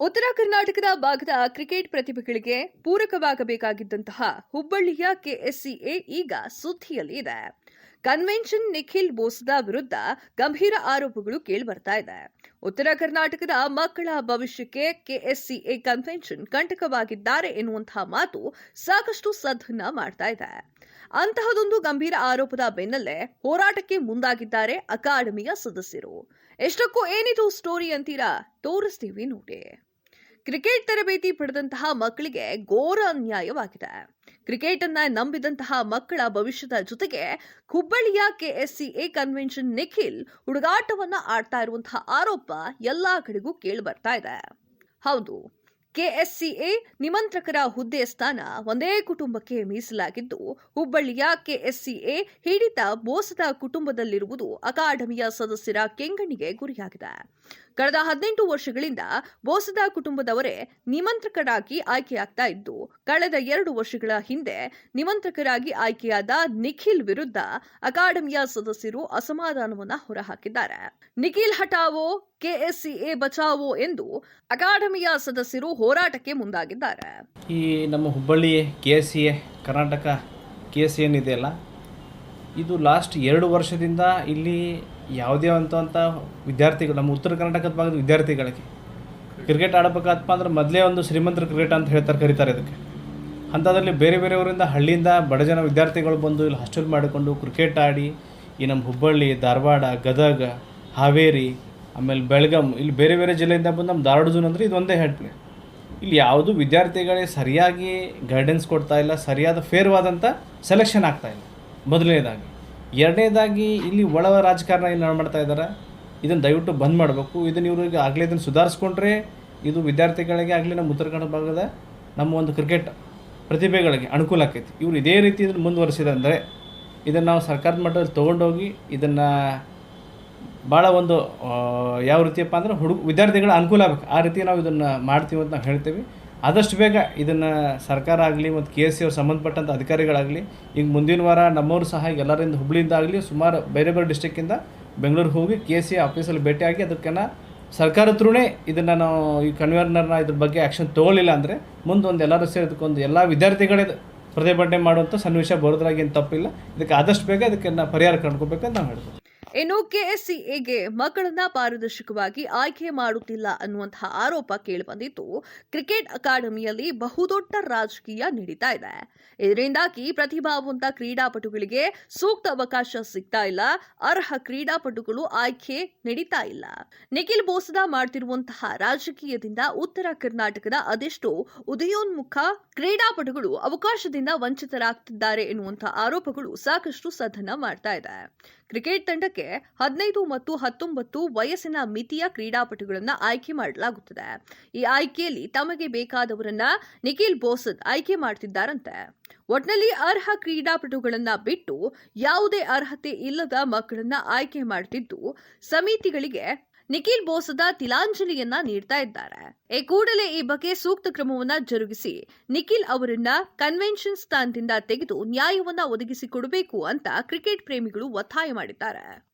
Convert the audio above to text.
ಉತ್ತರ ಕರ್ನಾಟಕದ ಭಾಗದ ಕ್ರಿಕೆಟ್ ಪ್ರತಿಭೆಗಳಿಗೆ ಪೂರಕವಾಗಬೇಕಾಗಿದ್ದಂತಹ ಹುಬ್ಬಳ್ಳಿಯ ಕೆಎಸ್ಸಿಎ ಈಗ ಸುದ್ದಿಯಲ್ಲಿ ಇದೆ. ಕನ್ವೆನ್ಷನ್ ನಿಖಿಲ್ ಬೋಸ್ದ ವಿರುದ್ಧ ಗಂಭೀರ ಆರೋಪಗಳು ಕೇಳಿಬರ್ತಾ ಇದೆ. ಉತ್ತರ ಕರ್ನಾಟಕದ ಮಕ್ಕಳ ಭವಿಷ್ಯಕ್ಕೆ ಕೆಎಸ್ಸಿಎ ಕನ್ವೆನ್ಷನ್ ಕಂಟಕವಾಗಿದ್ದಾರೆ ಎನ್ನುವಂತಹ ಮಾತು ಸಾಕಷ್ಟು ಸದ್ದನ್ನ ಮಾಡ್ತಾ ಇದೆ. ಅಂತಹದೊಂದು ಗಂಭೀರ ಆರೋಪದ ಬೆನ್ನಲ್ಲೇ ಹೋರಾಟಕ್ಕೆ ಮುಂದಾಗಿದ್ದಾರೆ ಅಕಾಡೆಮಿಯ ಸದಸ್ಯರು. ಎಷ್ಟಕ್ಕೂ ಏನಿದು ಸ್ಟೋರಿ ಅಂತೀರಾ? ತೋರಿಸ್ತೀವಿ ನೋಡಿ. ಕ್ರಿಕೆಟ್ ತರಬೇತಿ ಪಡೆದಂತಹ ಮಕ್ಕಳಿಗೆ ಘೋರ ಅನ್ಯಾಯವಾಗಿದೆ. ಕ್ರಿಕೆಟ್ ಅನ್ನ ನಂಬಿದಂತಹ ಮಕ್ಕಳ ಭವಿಷ್ಯದ ಜೊತೆಗೆ ಹುಬ್ಬಳ್ಳಿಯ ಕೆಎಸ್ಸಿಎ ಕನ್ವೆನ್ಷನ್ ನಿಖಿಲ್ ಹುಡುಗಾಟವನ್ನ ಆಡ್ತಾ ಇರುವಂತಹ ಆರೋಪ ಎಲ್ಲಾ ಕಡೆಗೂ ಕೇಳಿ ಬರ್ತಾ ಇದೆ. ಹೌದು ಕೆಎಸ್ಸಿಎ ನಿಮಂತ್ರಕರ ಹುದ್ದೆ ಸ್ಥಾನ ಒಂದೇ ಕುಟುಂಬಕ್ಕೆ ಮೀಸಲಾಗಿದ್ದು, ಹುಬ್ಬಳ್ಳಿಯ ಕೆಎಸ್ಸಿಎ ಹಿಡಿತ ಬೋಸದ ಕುಟುಂಬದಲ್ಲಿರುವುದು ಅಕಾಡೆಮಿಯ ಸದಸ್ಯರ ಕೆಂಗಣ್ಣಿಗೆ ಗುರಿಯಾಗಿದೆ. ಕಳೆದ ಹದಿನೆಂಟು ವರ್ಷಗಳಿಂದ ಬೋಸದ ಕುಟುಂಬದವರೇ ನಿಮಂತ್ರಕರಾಗಿ ಆಯ್ಕೆಯಾಗ್ತಾ ಇದ್ದು, ಕಳೆದ ಎರಡು ವರ್ಷಗಳ ಹಿಂದೆ ನಿಮಂತ್ರಕರಾಗಿ ಆಯ್ಕೆಯಾದ ನಿಖಿಲ್ ವಿರುದ್ಧ ಅಕಾಡೆಮಿಯ ಸದಸ್ಯರು ಅಸಮಾಧಾನವನ್ನು ಹೊರಹಾಕಿದ್ದಾರೆ. ನಿಖಿಲ್ ಹಟಾವೋ ಕೆಎಸ್ಸಿಎ ಬಚಾವೋ ಎಂದು ಅಕಾಡೆಮಿಯ ಸದಸ್ಯರು ಹೋರಾಟಕ್ಕೆ ಮುಂದಾಗಿದ್ದಾರೆ. ಈ ನಮ್ಮ Hubballi K S C A, Karnataka K S C ಏನಿದೆಯಲ್ಲ, ಇದು ಲಾಸ್ಟ್ ಎರಡು ವರ್ಷದಿಂದ ಇಲ್ಲಿ ಯಾವುದೇ ಅಂತ ವಿದ್ಯಾರ್ಥಿಗಳು, ನಮ್ಮ ಉತ್ತರ ಕರ್ನಾಟಕದ ಭಾಗದ ವಿದ್ಯಾರ್ಥಿಗಳಿಗೆ ಕ್ರಿಕೆಟ್ ಆಡಬೇಕಪ್ಪ ಅಂದ್ರೆ ಮೊದಲೇ ಒಂದು ಶ್ರೀಮಂತರ ಕ್ರಿಕೆಟ್ ಅಂತ ಹೇಳ್ತಾರೆ, ಕರೀತಾರೆ ಇದಕ್ಕೆ. ಅಂಥದ್ರಲ್ಲಿ ಬೇರೆ ಬೇರೆಯವರಿಂದ ಹಳ್ಳಿಯಿಂದ ಬಡ ಜನ ವಿದ್ಯಾರ್ಥಿಗಳು ಬಂದು ಇಲ್ಲಿ ಹಾಸ್ಟೆಲ್ ಮಾಡಿಕೊಂಡು ಕ್ರಿಕೆಟ್ ಆಡಿ ಈ ನಮ್ಮ ಹುಬ್ಬಳ್ಳಿ, ಧಾರವಾಡ, ಗದಗ, ಹಾವೇರಿ ಆಮೇಲೆ ಬೆಳಗಾಂ, ಇಲ್ಲಿ ಬೇರೆ ಬೇರೆ ಜಿಲ್ಲೆಯಿಂದ ಬಂದು ನಮ್ಮ ಧಾರವಾಡ ಜೂನ್ ಅಂದರೆ ಇದೊಂದೇ ಹೆಡ್ ಪ್ಲೇ ಇಲ್ಲಿ ಯಾವುದು ವಿದ್ಯಾರ್ಥಿಗಳಿಗೆ ಸರಿಯಾಗಿ ಗೈಡೆನ್ಸ್ ಕೊಡ್ತಾ ಇಲ್ಲ, ಸರಿಯಾದ ಫೇರ್ವಾದಂಥ ಸೆಲೆಕ್ಷನ್ ಆಗ್ತಾ ಇಲ್ಲ. ಮೊದಲನೇದಾಗಿ. ಎರಡನೇದಾಗಿ ಇಲ್ಲಿ ಒಳ ರಾಜಕಾರಣ ಏನು ಮಾಡ್ತಾ ಇದ್ದಾರೆ ಇದನ್ನು ದಯವಿಟ್ಟು ಬಂದ್ ಮಾಡಬೇಕು. ಇದನ್ನು ಇವ್ರಿಗೆ ಆಗಲೇ ಇದನ್ನು ಸುಧಾರಿಸ್ಕೊಂಡ್ರೆ ಇದು ವಿದ್ಯಾರ್ಥಿಗಳಿಗೆ ಆಗಲಿ ನಮ್ಮ ಉತ್ತರ ಕನ್ನಡ ಭಾಗದ ನಮ್ಮ ಒಂದು ಕ್ರಿಕೆಟ್ ಪ್ರತಿಭೆಗಳಿಗೆ ಅನುಕೂಲ ಆಕೈತಿ. ಇವ್ರು ಇದೇ ರೀತಿ ಇದನ್ನು ಮುಂದುವರಿಸಿದಂದರೆ ಇದನ್ನು ನಾವು ಸರ್ಕಾರದ ಮಟ್ಟದಲ್ಲಿ ತೊಗೊಂಡೋಗಿ ಇದನ್ನು ಭಾಳ ಒಂದು ಯಾವ ರೀತಿಯಪ್ಪ ಅಂದ್ರೆ ಹುಡುಗ, ವಿದ್ಯಾರ್ಥಿಗಳ ಅನುಕೂಲ ಆಗಬೇಕು. ಆ ರೀತಿ ನಾವು ಇದನ್ನು ಮಾಡ್ತೀವಿ ಅಂತ ನಾವು ಹೇಳ್ತೀವಿ. ಆದಷ್ಟು ಬೇಗ ಇದನ್ನು ಸರ್ಕಾರ ಆಗಲಿ ಮತ್ತು ಕೆ ಎಸ್ ಸಿ ಅವ್ರು ಸಂಬಂಧಪಟ್ಟಂಥ ಅಧಿಕಾರಿಗಳಾಗಲಿ, ಈಗ ಮುಂದಿನ ವಾರ ನಮ್ಮವರು ಸಹ ಎಲ್ಲರಿಂದ ಹುಬ್ಳಿಯಿಂದ ಆಗಲಿ ಸುಮಾರು ಬೇರೆ ಬೇರೆ ಡಿಸ್ಟಿಕ್ಕಿಂದ ಬೆಂಗಳೂರಿಗೆ ಹೋಗಿ ಕೆ ಎಸ್ ಸಿ ಆಫೀಸಲ್ಲಿ ಭೇಟಿಯಾಗಿ ಅದಕ್ಕೆನ ಸರ್ಕಾರ ಹತ್ರನೇ ಇದನ್ನು ನಾವು ಈ ಕನ್ವೀನರ್ನ ಇದ್ರ ಬಗ್ಗೆ ಆ್ಯಕ್ಷನ್ ತೊಗೊಳ್ಳಿಲ್ಲ ಅಂದರೆ ಮುಂದೆ ಒಂದು ಎಲ್ಲರೂ ಸೇರಿದಕ್ಕೊಂದು ಎಲ್ಲ ವಿದ್ಯಾರ್ಥಿಗಳೇ ಪ್ರತಿಭಟನೆ ಮಾಡುವಂಥ ಸನ್ನಿವೇಶ ಬರೋದ್ರಾಗೇನು ತಪ್ಪಿಲ್ಲ. ಇದಕ್ಕೆ ಆದಷ್ಟು ಬೇಗ ಇದಕ್ಕೆ ಪರಿಹಾರ ಕಂಡ್ಕೋಬೇಕಂತ ನಾವು ಹೇಳ್ತೀವಿ. ಇನ್ನು ಕೆಎಸ್ಸಿಎಗೆ ಮಕ್ಕಳನ್ನ ಪಾರದರ್ಶಕವಾಗಿ ಆಯ್ಕೆ ಮಾಡುತ್ತಿಲ್ಲ ಅನ್ನುವಂತಹ ಆರೋಪ ಕೇಳಿಬಂದಿದ್ದು ಕ್ರಿಕೆಟ್ ಅಕಾಡೆಮಿಯಲ್ಲಿ ಬಹುದೊಡ್ಡ ರಾಜಕೀಯ ನಡೀತಾ ಇದೆ. ಇದರಿಂದಾಗಿ ಪ್ರತಿಭಾವಂತ ಕ್ರೀಡಾಪಟುಗಳಿಗೆ ಸೂಕ್ತ ಅವಕಾಶ ಸಿಗ್ತಾ ಇಲ್ಲ. ಅರ್ಹ ಕ್ರೀಡಾಪಟುಗಳು ಆಯ್ಕೆ ನಡೀತಾ ಇಲ್ಲ. ನಿಖಿಲ್ ಬೋಸದ ಮಾಡ್ತಿರುವಂತಹ ರಾಜಕೀಯದಿಂದ ಉತ್ತರ ಕರ್ನಾಟಕದ ಅದೆಷ್ಟೋ ಉದಯೋನ್ಮುಖ ಕ್ರೀಡಾಪಟುಗಳು ಅವಕಾಶದಿಂದ ವಂಚಿತರಾಗ್ತಿದ್ದಾರೆ ಎನ್ನುವಂತಹ ಆರೋಪಗಳು ಸಾಕಷ್ಟು ಸದನ ಮಾಡ್ತಾ ಇದೆ. ಕ್ರಿಕೆಟ್ ತಂಡಕ್ಕೆ ಹದಿನೈದು ಮತ್ತು ಹತ್ತೊಂಬತ್ತು ವಯಸ್ಸಿನ ಮಿತಿಯ ಕ್ರೀಡಾಪಟುಗಳನ್ನ ಆಯ್ಕೆ ಮಾಡಲಾಗುತ್ತದೆ. ಈ ಆಯ್ಕೆಯಲ್ಲಿ ತಮಗೆ ಬೇಕಾದವರನ್ನ ನಿಖಿಲ್ ಬೋಸದ್ ಆಯ್ಕೆ ಮಾಡ್ತಿದ್ದಾರಂತೆ. ಒಟ್ನಲ್ಲಿ ಅರ್ಹ ಕ್ರೀಡಾಪಟುಗಳನ್ನ ಬಿಟ್ಟು ಯಾವುದೇ ಅರ್ಹತೆ ಇಲ್ಲದ ಮಕ್ಕಳನ್ನ ಆಯ್ಕೆ ಮಾಡ್ತಿದ್ದು ಸಮಿತಿಗಳಿಗೆ ನಿಖಿಲ್ ಬೋಸದ ತಿಲಾಂಜಲಿಯನ್ನ ನೀಡ್ತಾ ಇದ್ದಾರೆ. ಈ ಕೂಡಲೇ ಈ ಬಗ್ಗೆ ಸೂಕ್ತ ಕ್ರಮವನ್ನ ಜರುಗಿಸಿ ನಿಖಿಲ್ ಅವರನ್ನ ಕನ್ವೆನ್ಷನ್ ಸ್ಥಾನದಿಂದ ತೆಗೆದು ನ್ಯಾಯವನ್ನ ಒದಗಿಸಿಕೊಡಬೇಕು ಅಂತ ಕ್ರಿಕೆಟ್ ಪ್ರೇಮಿಗಳು ಒತ್ತಾಯ ಮಾಡಿದ್ದಾರೆ.